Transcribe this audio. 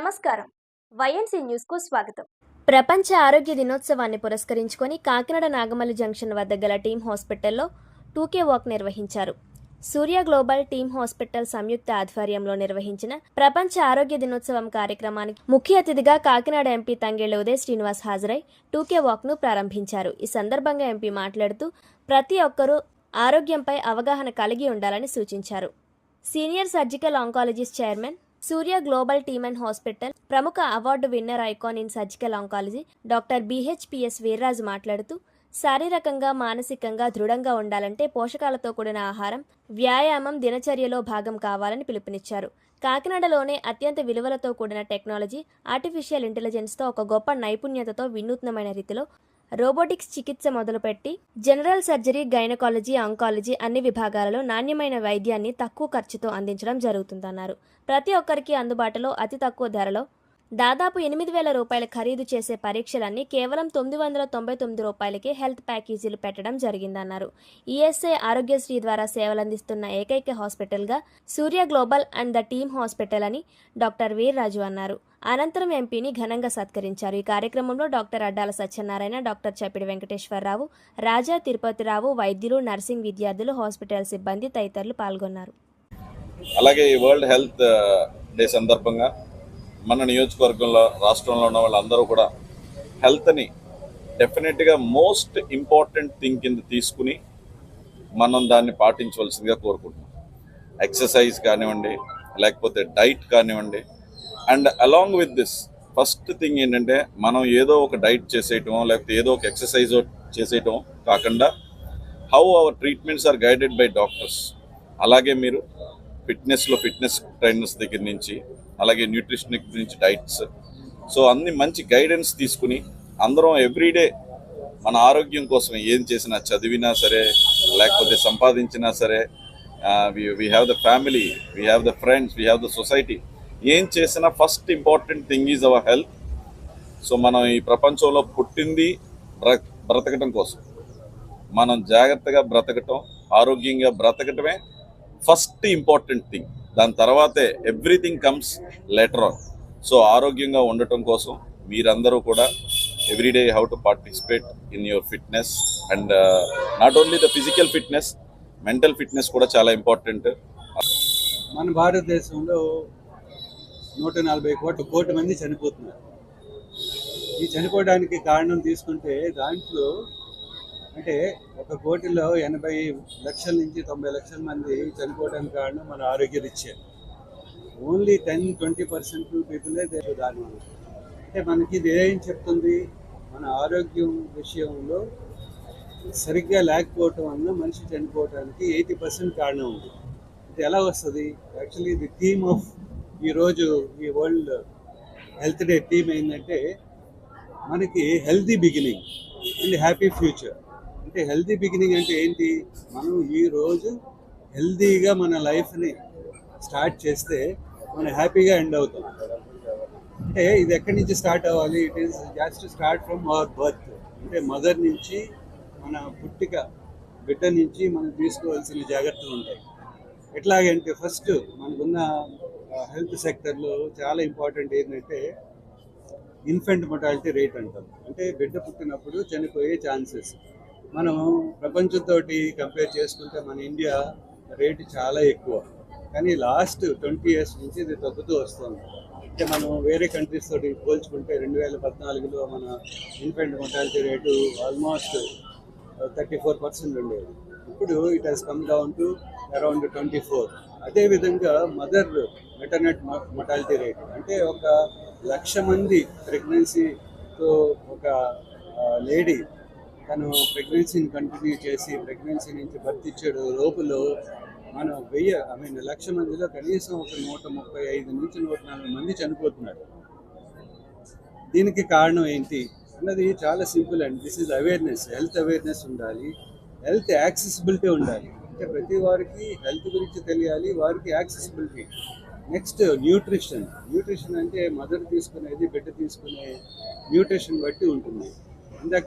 నమస్కారం. వైఎన్సీ న్యూస్కు స్వాగతం. ప్రపంచ ఆరోగ్య దినోత్సవాన్ని పురస్కరించుకొని కాకినాడ నాగమల్లి జంక్షన్ వద్ద గల టీం హాస్పిటల్లో టూకే వాక్ నిర్వహించారు. సూర్య గ్లోబల్ టీం హాస్పిటల్ సంయుక్త ఆధ్వర్యంలో నిర్వహించిన ప్రపంచ ఆరోగ్య దినోత్సవం కార్యక్రమానికి ముఖ్య అతిథిగా కాకినాడ ఎంపీ తంగేళ్ళ ఉదయ్ శ్రీనివాస్ హాజరై టూకే వాక్ను ప్రారంభించారు. ఈ సందర్భంగా ఎంపీ మాట్లాడుతూ ప్రతి ఒక్కరూ ఆరోగ్యంపై అవగాహన కలిగి ఉండాలని సూచించారు. Senior surgical oncologist chairman Surya global team and hospital ప్రముఖ award winner icon in surgical oncology doctor BHPS Veerraju మాట్లాడుతూ శారీరకంగా మానసికంగా దృఢంగా ఉండాలంటే పోషకాలతో కూడిన ఆహారం వ్యాయామం దినచర్యలో భాగం కావాలని పిలుపునిచ్చారు. కాకినాడలోనే అత్యంత విలువలతో కూడిన టెక్నాలజీ ఆర్టిఫిషియల్ ఇంటెలిజెన్స్తో ఒక గొప్ప నైపుణ్యతతో వినూత్నమైన రీతిలో రోబోటిక్స్ చికిత్స మొదలుపెట్టి జనరల్ సర్జరీ గైనకాలజీ ఆంకాలజీ అన్ని విభాగాలలో నాణ్యమైన వైద్యాన్ని తక్కువ ఖర్చుతో అందించడం జరుగుతుందన్నారు. ప్రతి ఒక్కరికి అందుబాటులో అతి తక్కువ ధరలో దాదాపు ఎనిమిది వేల రూపాయల ఖరీదు చేసే పరీక్షలన్నీ కేవలం తొమ్మిది వందల తొంభై తొమ్మిది రూపాయలకే హెల్త్ ప్యాకేజీలు పెట్టడం జరిగిందన్నారు. ఈఎస్ఐ ఆరోగ్యశ్రీ ద్వారా సేవలందిస్తున్న ఏకైక హాస్పిటల్గా Surya global and the team hospital అని డాక్టర్ వీర్రాజు అన్నారు. అనంతరం ఎంపీని ఘనంగా సత్కరించారు. ఈ కార్యక్రమంలో డాక్టర్ అడ్డాల సత్యనారాయణ డాక్టర్ చప్పిడి వెంకటేశ్వరరావు రాజా తిరుపతిరావు వైద్యులు నర్సింగ్ విద్యార్థులు హాస్పిటల్ సిబ్బంది తదితరులు పాల్గొన్నారు. అలాగే ఈ వరల్డ్ హెల్త్ డే సందర్భంగా మన నియోజకవర్గంలో రాష్ట్రంలో ఉన్న వాళ్ళందరూ కూడా హెల్త్ని డెఫినెట్గా మోస్ట్ ఇంపార్టెంట్ థింగ్ కింద తీసుకుని మనం దాన్ని పాటించవలసిందిగా కోరుకుంటున్నాం. ఎక్సర్సైజ్ కానివ్వండి లేకపోతే డైట్ కానివ్వండి. And along with this first thing ఏంటంటే మనం ఏదో ఒక డైట్ చేసేయటం లేకపోతే ఏదో ఒక ఎక్సర్సైజ్ చేసేయటం కాకుండా how our treatments are guided by doctors. అలాగే మీరు ఫిట్నెస్లో ఫిట్నెస్ ట్రైనర్స్ దగ్గర నుంచి అలాగే న్యూట్రిషన్ గురించి డైట్స్. సో అన్ని మంచి గైడెన్స్ తీసుకుని అందరం ఎవ్రీడే మన ఆరోగ్యం కోసం ఏం చేసినా చదివినా సరే లేకపోతే సంపాదించినా సరే we have the family we have the friends we have the society ఏం చేసినా first important thing is our health so మనం ఈ ప్రపంచంలో పుట్టింది బ్ర బ్రతకటం కోసం. మనం జాగ్రత్తగా బ్రతకటం ఆరోగ్యంగా బ్రతకటమే ఫస్ట్ ఇంపార్టెంట్ థింగ్ దాని తర్వాతే everything comes later on. So ఆరోగ్యంగా ఉండటం కోసం మీరందరూ కూడా everyday how to participate in your fitness and not only the physical fitness mental fitness కూడా చాలా ఇంపార్టెంట్. మన భారతదేశంలో నూట నలభై కోట్ల కోటి మంది చనిపోతున్నారు. ఈ చనిపోవడానికి కారణం తీసుకుంటే దాంట్లో అంటే ఒక కోటిలో ఎనభై లక్షల నుంచి తొంభై లక్షల మంది చనిపోవడానికి కారణం మన ఆరోగ్య రీత్యా. ఓన్లీ టెన్ ట్వంటీ పర్సెంట్ పీపులే దేని దాని అంటే మనకి ఇది ఏం చెప్తుంది? మన ఆరోగ్యం విషయంలో సరిగ్గా లేకపోవటం వల్ల మనిషి చనిపోవడానికి ఎయిటీ పర్సెంట్ కారణం ఉంది. ఇది ఎలా వస్తుంది? యాక్చువల్లీ ది థీమ్ ఆఫ్ ఈరోజు ఈ వరల్డ్ హెల్త్ డే థీమ్ ఏంటంటే మనకి healthy beginning and happy future. అంటే హెల్తీ బిగినింగ్ అంటే ఏంటి? మనం ఈరోజు హెల్తీగా మన లైఫ్ని స్టార్ట్ చేస్తే మనం హ్యాపీగా ఎండ్ అవుతాం. అంటే ఇది ఎక్కడి నుంచి స్టార్ట్ అవ్వాలి? It is just start from our birth అంటే మదర్ నుంచి మన పుట్టిక బిడ్డ నుంచి మనం తీసుకోవాల్సిన జాగ్రత్తలు ఉంటాయి. ఎట్లాగంటే ఫస్ట్ మనకున్న హెల్త్ సెక్టర్లో చాలా ఇంపార్టెంట్ ఏంటంటే ఇన్ఫెంట్ మొటాలిటీ రేట్ అంటాం. అంటే బిడ్డ పుట్టినప్పుడు చనిపోయే ఛాన్సెస్ మనం ప్రపంచంతో కంపేర్ చేసుకుంటే మన ఇండియా రేటు చాలా ఎక్కువ. కానీ లాస్ట్ ట్వంటీ ఇయర్స్ నుంచి ఇది తగ్గుతూ వస్తుంది. అంటే మనం వేరే కంట్రీస్ తోటి పోల్చుకుంటే రెండు వేల పద్నాలుగులో మన infant mortality rate almost thirty four percent ఉండేది. ఇప్పుడు it has come down to around twenty four అదేవిధంగా మదర్ మెటర్నెట్ మొటాలిటీ రేట్ అంటే ఒక లక్ష మంది ప్రెగ్నెన్సీతో ఒక లేడీ తను ప్రెగ్నెన్సీని కంటిన్యూ చేసి ప్రెగ్నెన్సీ నుంచి భర్తిచ్చాడు లోపల మనం వెయ్యి ఐ మీన్ లక్ష మందిలో కనీసం ఒక నూట ముప్పై ఐదు నుంచి నూట నలభై మంది చనిపోతున్నారు. దీనికి కారణం ఏంటి? అన్నది చాలా సింపుల్ అండి this is awareness health awareness ఉండాలి. హెల్త్ యాక్సెసిబిలిటీ ఉండాలి. అంటే ప్రతి వారికి హెల్త్ గురించి తెలియాలి వారికి యాక్సెసిబిలిటీ నెక్స్ట్ న్యూట్రిషన్ న్యూట్రిషన్ అంటే మదర్ తీసుకునేది బిడ్డ తీసుకునే న్యూట్రిషన్ బట్టి ఉంటుంది. ఇందాక